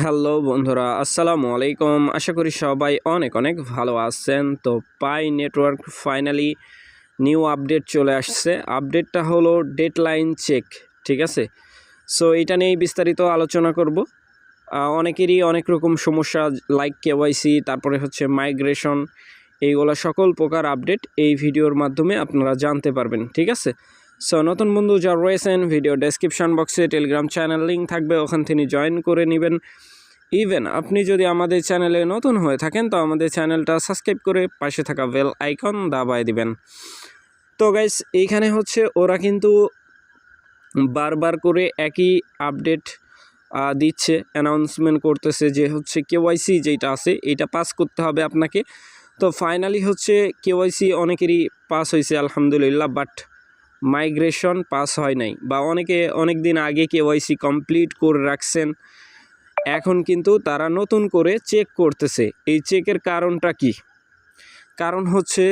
Hello বন্ধুরা, আসসালামু আলাইকুম। আশা করি সবাই অনেক অনেক ভালো আছেন। তো Pi network finally new update চলে আসছে। আপডেটটা হলো ডেডলাইন চেক, ঠিক আছে? সো এটা নিয়েই বিস্তারিত আলোচনা করব। অনেকেরই অনেক রকম সমস্যা লাইক কেওয়াইসি তারপরে হচ্ছে মাইগ্রেশন এইগুলো সকল প্রকার আপডেট এই ভিডিওর মাধ্যমে আপনারা জানতে পারবেন, ঠিক আছে? সো নতুন বন্ধু যা রয়েছেন ভিডিও ডেসক্রিপশন বক্সে টেলিগ্রাম চ্যানেল লিঙ্ক থাকবে, ওখান থেকে জয়েন করে নেবেন। ইভেন আপনি যদি আমাদের চ্যানেলে নতুন হয়ে থাকেন, তো আমাদের চ্যানেলটা সাবস্ক্রাইব করে পাশে থাকা বেল আইকন দাবায় দিবেন। তো গাইস এইখানে হচ্ছে ওরা কিন্তু বারবার করে একই আপডেট দিচ্ছে অ্যানাউন্সমেন্ট করতেছে যে হচ্ছে কেওয়াইসি যেটা আছে, এটা পাস করতে হবে আপনাকে। তো ফাইনালি হচ্ছে কেওয়াইসি অনেকেরই পাস হয়েছে, আলহামদুলিল্লাহ বাট মাইগ্রেশন পাস হয় নাই বা অনেকে অনেক দিন আগে কেওয়াইসি কমপ্লিট করে রাখছেন, এখন কিন্তু তারা নতুন করে চেক করতেছে। এই চেকের কারণটা কি? কারণ হচ্ছে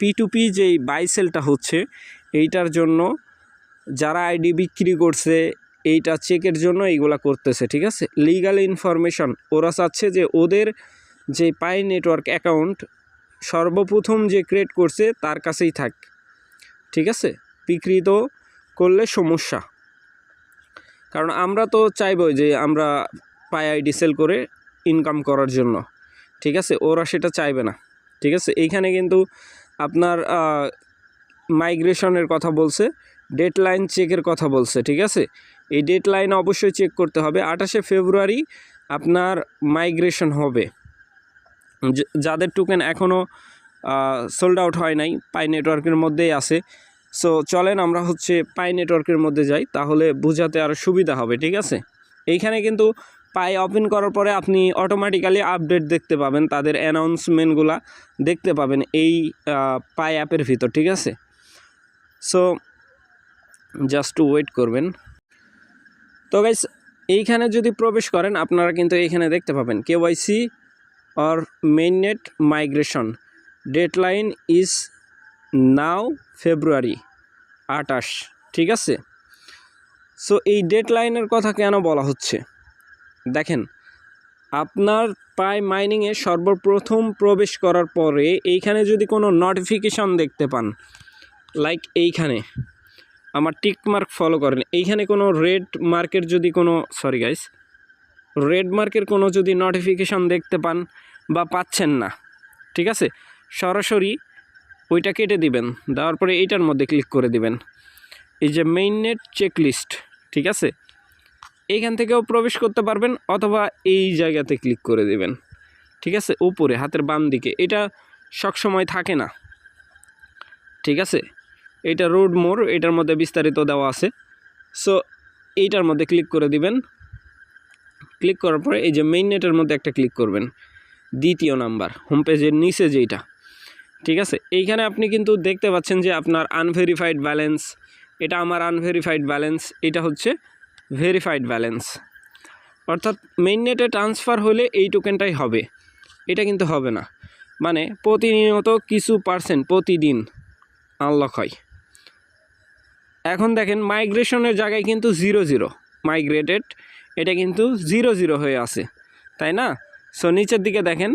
পি টু পি যেই বাইসেলটা হচ্ছে, এইটার জন্য যারা আইডি বিক্রি করছে, এইটা চেকের জন্য এইগুলা করতেছে, ঠিক আছে? লিগাল ইনফরমেশন ওরা চাচ্ছে যে ওদের যে পাই নেটওয়ার্ক অ্যাকাউন্ট সর্বপ্রথম যে ক্রিয়েট করছে তার কাছেই থাক। ঠিক আছে? বিকৃত করলে সমস্যা। কারণ আমরা তো চাইবই যে আমরা পাই আইডি সেল করে ইনকাম করার জন্য। ঠিক আছে? ওরা সেটা চাইবে না। ঠিক আছে? এইখানে কিন্তু আপনার মাইগ্রেশনের কথা বলছে ডেডলাইন চেকের কথা বলছে, ঠিক আছে? এই ডেডলাইন অবশ্যই চেক করতে হবে। আঠাশে ফেব্রুয়ারি আপনার মাইগ্রেশন হবে। যাদের টোকেন এখনও সোল্ড আউট হয় নাই পাই নেটওয়ার্কের মধ্যেই আছে। সো চলেন আমরা হচ্ছে পাই নেটওয়ার্কের মধ্যে যাই, তাহলে বোঝাতে আরও সুবিধা হবে, ঠিক আছে? এইখানে কিন্তু পাই ওপেন করার পরে আপনি অটোমেটিক্যালি আপডেট দেখতে পাবেন, তাদের অ্যানাউন্সমেন্টগুলা দেখতে পাবেন এই পাই অ্যাপের ভিতর, ঠিক আছে? সো জাস্ট টু ওয়েট করবেন। তো গাইস এইখানে যদি প্রবেশ করেন, আপনারা কিন্তু এইখানে দেখতে পাবেন KYC or main net migration deadline is now February আটাশ ঠিক আছে? সো এই ডেডলাইনের কথা কেন বলা হচ্ছে? দেখেন, আপনার প্রায় মাইনিংয়ে সর্বপ্রথম প্রবেশ করার পরে এইখানে যদি কোনো নোটিফিকেশন দেখতে পান লাইক এইখানে, আমার টিক মার্ক ফলো করেন, এইখানে কোনো রেড মার্কের যদি কোনো সরি গাইস রেড মার্কের কোনো যদি নোটিফিকেশন দেখতে পান বা পাচ্ছেন না, ঠিক আছে? সরাসরি ওইটা কেটে দিবেন, দেওয়ার পরে এইটার মধ্যে ক্লিক করে দিবেন। এই যে মেইন নেট চেক লিস্ট ঠিক আছে? এইখান থেকেও প্রবেশ করতে পারবেন অথবা এই জায়গাতে ক্লিক করে দিবেন, ঠিক আছে? উপরে, হাতের বাম দিকে, এটা সবসময় থাকে না, ঠিক আছে? এটা রোড মোর এটার মধ্যে বিস্তারিত দেওয়া আছে। সো এইটার মধ্যে ক্লিক করে দিবেন। ক্লিক করার পরে এই যে মেইন নেটের মধ্যে একটা ক্লিক করবেন। দ্বিতীয় নাম্বার হোম পেজের নিচে যেইটা ঠিক আছে? এইখানে আপনি কিন্তু দেখতে পাচ্ছেন যে আপনার আনভেরিফাইড ব্যালেন্স এটা আমার আনভেরিফাইড ব্যালেন্স এটা হচ্ছে ভেরিফাইড ব্যালেন্স অর্থাৎ মেইন নেটে ট্রান্সফার হলে এই টোকেনটাই হবে। এটা কিন্তু হবে না। মানে প্রতিনিয়ত কিছু পার্সেন্ট প্রতিদিন আনলক হয়। এখন দেখেন মাইগ্রেশনের জায়গায় কিন্তু জিরো জিরো মাইগ্রেটেড এটা কিন্তু জিরো জিরো হয়ে আছে। তাই না? সো নিচের দিকে দেখেন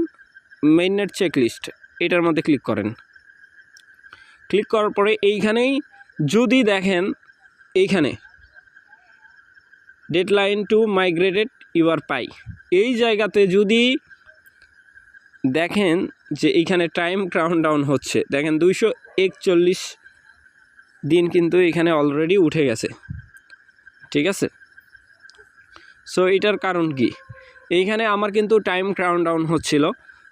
মেইন নেট চেক লিস্ট এটার মধ্যে ক্লিক করেন। ক্লিক করার পরে এইখানেই যদি দেখেন, এইখানে deadline to migrated your Pi এই জায়গাতে যদি দেখেন যে এইখানে টাইম ক্রাউন ডাউন হচ্ছে, দেখেন দুইশো একচল্লিশ দিন কিন্তু এখানে অলরেডি উঠে গেছে। ঠিক আছে? সো এটার কারণ কি? এইখানে আমার কিন্তু টাইম ক্রাউন ডাউন হচ্ছিল।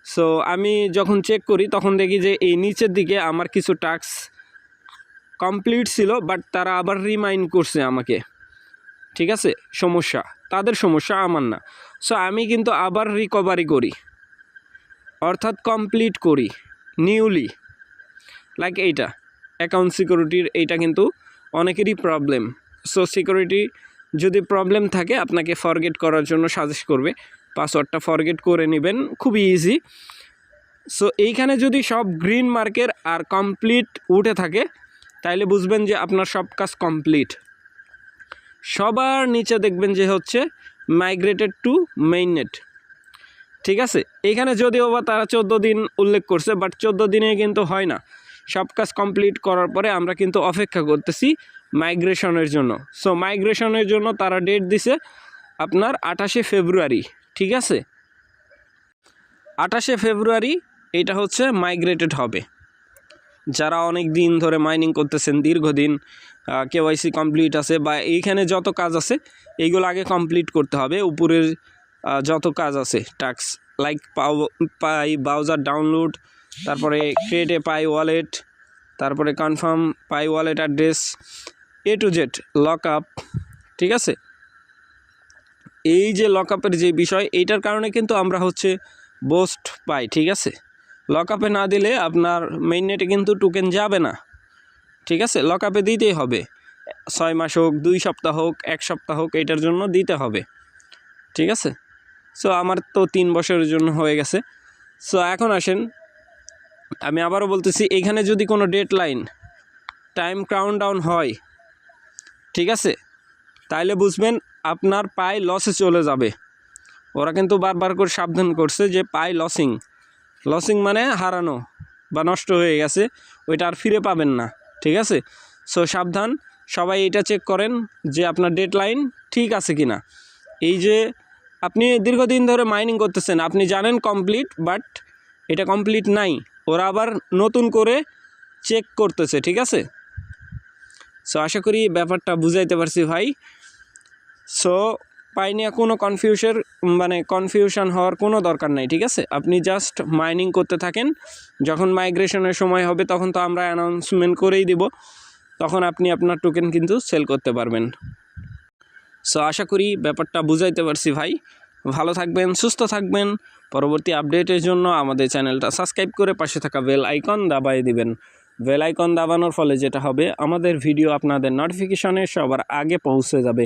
সো আমি যখন চেক করি, তখন দেখি যে এই নিচের দিকে আমার কিছু টাস্ক কমপ্লিট ছিল বাট তারা আবার রিমাইন্ড করছে আমাকে। ঠিক আছে? সমস্যা। তাদের সমস্যা আমার না। সো আমি কিন্তু আবার রিকভারি করি। অর্থাৎ কমপ্লিট করি। নিউলি লাইক এইটা। অ্যাকাউন্ট সিকিউরিটির এইটা কিন্তু অনেকেরই প্রবলেম সো সিকিউরিটি যদি প্রবলেম থাকে, আপনাকে ফরগেট করার জন্য সাজেস্ট করবে। পাসওয়ার্ডটা ফরগেট করে নেবেন, খুবই ইজি সো এইখানে যদি সব গ্রিন মার্কের আর কমপ্লিট উঠে থাকে, তাইলে বুঝবেন যে আপনার সব কাজ কমপ্লিট সবার নিচে দেখবেন যে হচ্ছে মাইগ্রেটেড টু মেইননেট ঠিক আছে? এখানে যদিও বা তারা চোদ্দ দিন উল্লেখ করছে বাট চোদ্দ দিনে কিন্তু হয় না। সব কাজ কমপ্লিট করার পরে আমরা কিন্তু অপেক্ষা করতেছি মাইগ্রেশনের জন্য। সো মাইগ্রেশনের জন্য তারা ডেট দিছে আপনার আঠাশে ফেব্রুয়ারি। ঠিক আছে? আঠাশে ফেব্রুয়ারি এটা হচ্ছে মাইগ্রেটেড হবে। যারা অনেক দিন ধরে মাইনিং করতেছেন, দীর্ঘদিন কেওয়াইসি কমপ্লিট আছে বা এইখানে যত কাজ আছে, এইগুলো আগে কমপ্লিট করতে হবে। উপরের যত কাজ আছে টাস্ক লাইক পাও, পাই ব্রাউজার ডাউনলোড তারপরে ক্রিয়েট পাই ওয়ালেট তারপরে confirm Pi wallet address A to Z lock up ঠিক আছে? এই যে লক আপের যে বিষয়, এইটার কারণে কিন্তু আমরা হচ্ছে বোস্ট পাই, ঠিক আছে? লক আপে না দিলে আপনার মেইন নেটে কিন্তু টোকেন যাবে না, ঠিক আছে? লক আপে দিতেই হবে। ছয় মাস হোক, দুই সপ্তাহ হোক, এক সপ্তাহ হোক এটার জন্য দিতে হবে, ঠিক আছে? সো আমার তো তিন বছরের জন্য হয়ে গেছে। সো এখন আসেন, আমি আবারও বলতেছি, এখানে যদি কোনো deadline time count down হয়, ঠিক আছে? তাইলে বুঝবেন আপনার পাই লসে চলে যাবে। ওরা কিন্তু বারবার করে সাবধান করছে যে পাই লসিং লসিং মানে হারানো বা নষ্ট হয়ে গেছে, ওইটা আর ফিরে পাবেন না, ঠিক আছে? সো সাবধান। সবাই এটা চেক করেন যে আপনার ডেট লাইন ঠিক আছে কি না এই যে আপনি দীর্ঘদিন ধরে মাইনিং করতেছেন, আপনি জানেন কমপ্লিট বাট এটা কমপ্লিট নাই। ওরা আবার নতুন করে চেক করতেছে, ঠিক আছে? সো আশা করি ব্যাপারটা বুঝাইতে পারছি ভাই। সো পাই নিয়ে কোনো কনফিউশন মানে কনফিউশন হওয়ার কোনো দরকার নাই, ঠিক আছে? আপনি জাস্ট মাইনিং করতে থাকেন। যখন মাইগ্রেশনের সময় হবে, তখন তো আমরা অ্যানাউন্সমেন্ট করেই দিব। তখন আপনি আপনার টোকেন কিন্তু সেল করতে পারবেন। সো আশা করি ব্যাপারটা বুঝাইতে পারছি ভাই। ভালো থাকবেন, সুস্থ থাকবেন। পরবর্তী আপডেটের জন্য আমাদের চ্যানেলটা সাবস্ক্রাইব করে পাশে থাকা বেল আইকন দাবাই দিবেন। বেল আইকন দাবানোর ফলে যেটা হবে, আমাদের ভিডিও আপনাদের নোটিফিকেশনে সবার আগে পৌঁছে যাবে।